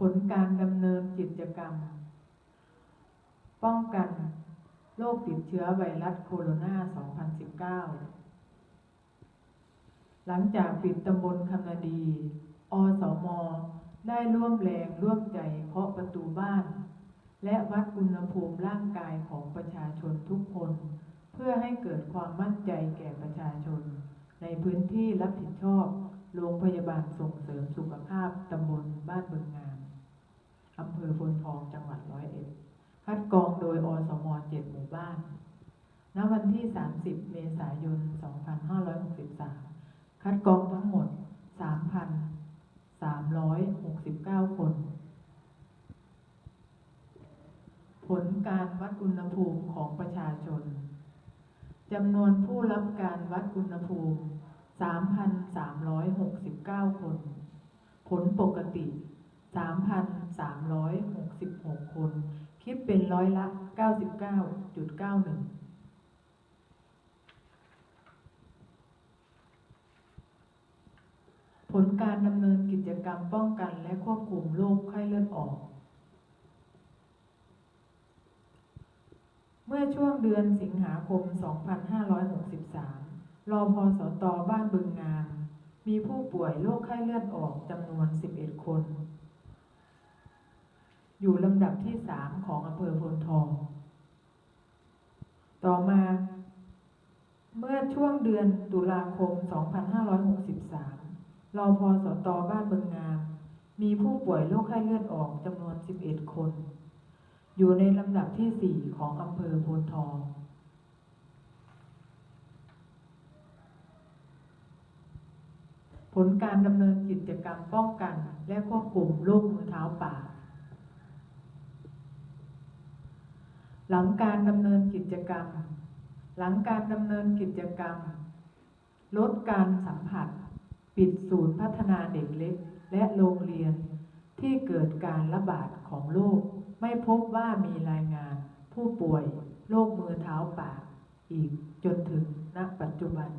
ผลการดำเนินกิจกรรม ป้องกันโรคติดเชื้อไวรัสโคโรนา 2019 หลังจากปิดตำบลคำนาดี อสม ได้ร่วมแรงร่วมใจเคาะประตูบ้าน และวัดอุณหภูมิร่างกายของประชาชนทุกคน เพื่อให้เกิดความมั่นใจแก่ประชาชน ในพื้นที่รับผิดชอบโรงพยาบาลส่งเสริมสุขภาพตำบลบ้านเบิงงาม อำเภอพลทองจังหวัดร้อยเอ็ดคัดกรองโดยอสม7หมู่บ้าน ณ วันที่ 30 เมษายน 2563 คัดกรองทั้งหมด 3,369 คน ผลการวัดอุณหภูมิของประชาชนจำนวนผู้รับการวัดอุณหภูมิ 3,369 คน ผลปกติ 3,366 คน คิดเป็นร้อยละ 99.91ผลการดำเนินกิจกรรมป้องกันและควบคุมโรคไข้เลือดออก เมื่อช่วงเดือนสิงหาคม 2563 รอพอสตบ้านบึงงาม มีผู้ป่วยโรคไข้เลือดออกจำนวน 11 คน อยู่ลำดับที่3ของอำเภอโพนทอง ต่อมา เมื่อช่วงเดือนตุลาคม 2563 รอพอสตบ้านเบึงงาม มีผู้ป่วยโรคไข้เลือดออกจำนวน 11 คน อยู่ในลำดับที่ 4 ของอำเภอโพนทองผลการดำเนินกิจกรรมป้องกัน และควบคุมโรคมือเท้าปาก หลังการดำเนินกิจกรรม หลังการดำเนินกิจกรรม ลดการสัมผัส ปิดศูนย์พัฒนาเด็กเล็ก และโรงเรียน ที่เกิดการระบาดของโรคไม่พบว่ามีรายงาน ผู้ป่วยโรคมือเท้าปาก อีกจนถึงณปัจจุบัน